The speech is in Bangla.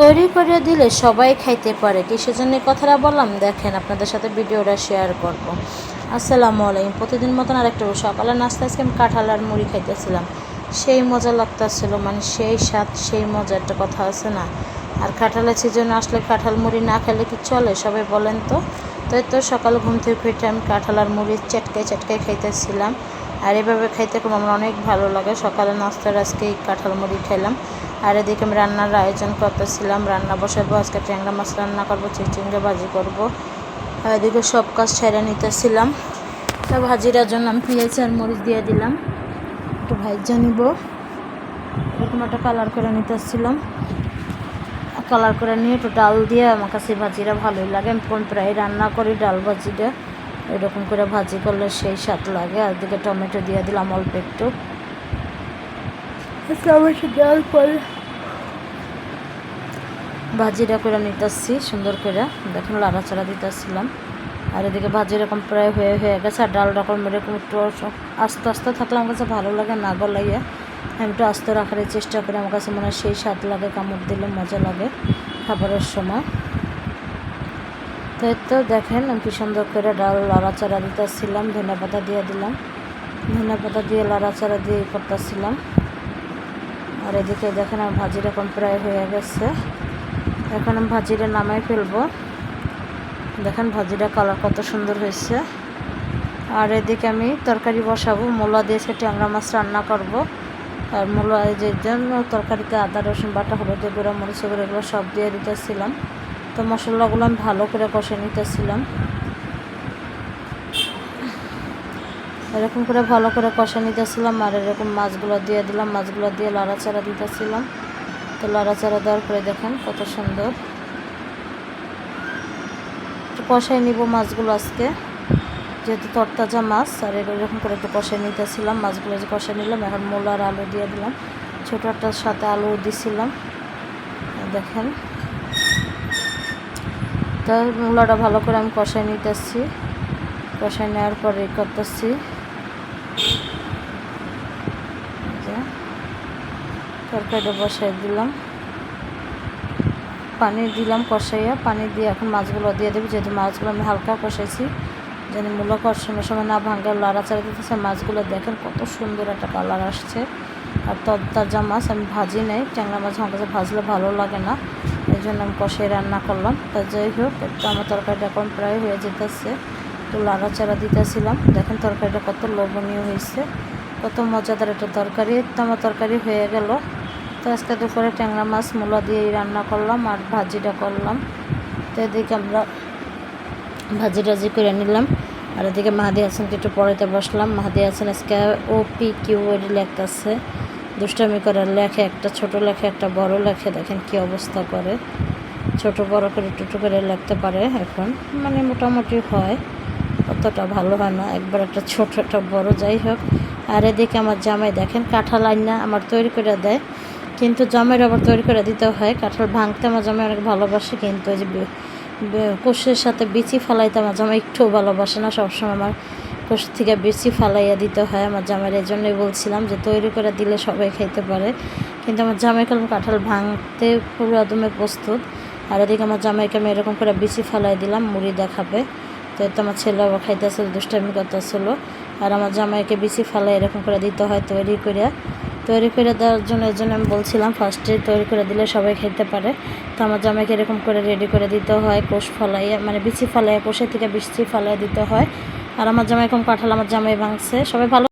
তৈরি করে দিলে সবাই খাইতে পারে। কিসের জন্য এই কথাটা বললাম, দেখেন আপনাদের সাথে ভিডিওটা শেয়ার করব। আসসালামু আলাইকুম। প্রতিদিন মতন আরেকটা সকালে নাস্তা আজকে আমি কাঁঠাল আর মুড়ি খাইতেছিলাম। সেই মজা লাগতেছিল মানে সেই স্বাদ, সেই মজা একটা কথা আছে না? আর কাঁঠালের সিজন আসলে কাঁঠাল মুড়ি না খেলে কি চলে, সবাই বলেন তো? তাই তো সকালে ঘুম থেকে ফিরতে আমি কাঁঠাল আর মুড়ি চটকাই চটকাই খাইতেছিলাম। আর এভাবে খাইতে আমার অনেক ভালো লাগে। সকালে নাস্তার আজকে কাঁঠাল মুড়ি খেলাম আর এদিকে আমি রান্নার আয়োজন করতেছিলাম। রান্না বসাবো, আজকে ট্যাংরা মাছ রান্না করব, চিচিঙ্গা ভাজি করব। আর এদিকে সব কাজ ছেড়ে নিতেছিলাম। তা ভাজিটার জন্য আমি পেঁয়াজ আর মরিচ দিয়ে দিলাম। একটু ভাইজা নিব। এরকম একটা কালার করে নিতেছিলাম। কালার করে নিয়ে একটু ডাল দিয়ে আমার কাছে ভাজিটা ভালোই লাগে। আমি কোন প্রায় রান্না করি ডাল ভাজিটা। এরকম করে ভাজি করলে সেই স্বাদ লাগে। আর দিকে টমেটো দিয়ে দিলাম অল্প একটু। টমেটো দেওয়ার পরে। ভাজিটা করে নিতেছি, সুন্দর করে। দেখুন, লাড়াচাড়া দিতেছিলাম। আর এদিকে ভাজি এরকম প্রায় হয়ে হয়ে গেছে, আর ডাল রকম এরকম একটু আস্তে আস্তে থাকলে আমার কাছে ভালো লাগে না গলাইয়া আমি একটু আস্তে রাখার চেষ্টা করি, আমার কাছে মনে হয় সেই স্বাদ লাগে, কামড় দিলে মজা লাগে খাবারের সময়। তো তো দেখেন, আমি কি সুন্দর করে ডাল লাড়াচাড়া দিতেছিলাম ধনে পাতা দিয়ে দিলাম। ধনে পাতা দিয়ে লাড়াচাড়া দিয়ে করতেছিলাম। আর এদিকে দেখেন আমার ভাজি রকম প্রায় হয়ে গেছে। এখন আমি ভাজিটা নামাই ফেলব। দেখেন ভাজিটা কালার কত সুন্দর হয়েছে। আর এদিকে আমি তরকারি বসাবো। মূলা দিয়ে সে ট্যাংরা মাছ রান্না করব। আর মূলা যে জন্য তরকারিতে আদা, রসুন, বাটা, হলুদ, গুঁড়া, মরিচ গুঁড়ো এগুলো সব দিয়ে দিতেছিলাম। তো মশলাগুলো আমি ভালো করে কষে নিতেছিলাম। এরকম করে ভালো করে কষে নিতেছিলাম আর এরকম মাছগুলো দিয়ে দিলাম, মাছগুলো দিয়ে লাড়াচাড়া দিতেছিলাম। তো লাড়াচাড়া দেওয়ার পরে দেখেন কত সুন্দর। কষাই নিব মাছগুলো আজকে, যেহেতু তরতাজা মাছ, আর এরকম করে একটু কষাই নিতেছিলাম, মাছগুলো যে কষাই নিলাম, এখন মূল আর আলু দিয়ে দিলাম। ছোটোটার সাথে আলু দিছিলাম। দেখেন। তো মূলাটা ভালো করে আমি কষাই নিতেছি। কষাই নেওয়ার পরে করতেছি। তরকারিটা বসাই দিলাম। পানি দিলাম কষাইয়া, পানি দিয়ে এখন মাছগুলো দিয়ে দেবো। যেহেতু মাছগুলো আমি হালকা কষাইছি, যেন মূলো কষানোর সময় না ভাঙ্গা লাড়াচাড়া দিতেছে। মাছগুলো দেখেন কত সুন্দর একটা কালার আসছে। আর তাজা মাছ, আমি ভাজি নেই, ট্যাংরা মাছ আমার কাছে ভাজলে ভালো লাগে না। এই জন্য আমি কষাই রান্না করলাম। তা যাই হোক, একটু আমার তরকারিটা এখন প্রায় হয়ে যেতেছে। একটু লাড়াচাড়া দিতেছিলাম। দেখেন তরকারিটা কত লোভনীয় হয়েছে। কত মজাদার একটা তরকারি। তো আমার তরকারি হয়ে গেল। তো আজকে দুপুরে ট্যাংরা মাছ, মূলা দিয়েই রান্না করলাম আর ভাজিটা করলাম। তো এদিকে আমরা ভাজি টাজি করে নিলাম। আর এদিকে মাহাদি হাসানকে একটু পড়াইতে বসলাম। মাহাদি হাসান আজকে ও পি কিউ এর লেখতেছে দুষ্টামি করার লেখে একটা, ছোট লেখে একটা, বড় লেখে। দেখেন কি অবস্থা করে। ছোট, বড় করে, টুটু করে লিখতে পারে এখন। মানে মোটামুটি হয়। অতটা ভালো হয় না। একবার একটা ছোট, একটা বড় যাই হোক। আর এদিকে আমার জামাই দেখেন কাঁঠাল আইনা আমার তৈরি করে দেয়। কিন্তু জামাইয়ের আবার তৈরি করে দিতে হয়। কাঁঠাল ভাঙতে আমার জামাই অনেক ভালোবাসে কিন্তু ওই যে কোষের সাথে বিচি ফালাইতে আমার জামাই একটুও ভালোবাসে না। সবসময় আমার কোষ থেকে বিচি ফালাইয়া দিতে হয় আমার জামাইয়ের। এই জন্যই বলছিলাম যে তৈরি করে দিলে সবাই খাইতে পারে। কিন্তু আমার জামাই কলম কাঁঠাল ভাঙতে পুরো একদমে প্রস্তুত। আর এদিকে আমার জামাইকে আমি এরকম করে বিচি ফালাই দিলাম, মুড়ি দেখাবে। তো এতে আমার ছেলে আবার খাইতেছিল, দুষ্টামি করতেছিল। আর আমার জামাইকে বিচি ফালাই এরকম করে দিতে হয় তৈরি করে তৈরি করে দেওয়ার জন্য এর জন্য আমি বলছিলাম ফার্স্টে তৈরি করে দিলে সবাই খেতে পারে। তো আমার জামাইকে এরকম করে রেডি করে দিতে হয়, কোষ ফলাইয়া মানে বিচি ফলাইয়া, কোষের থেকে বিচি ফলাইয়া দিতে হয়। আর আমার জামাই এরকম কাঁঠাল, আমার জামাই ভাঙছে। সবাই ভালো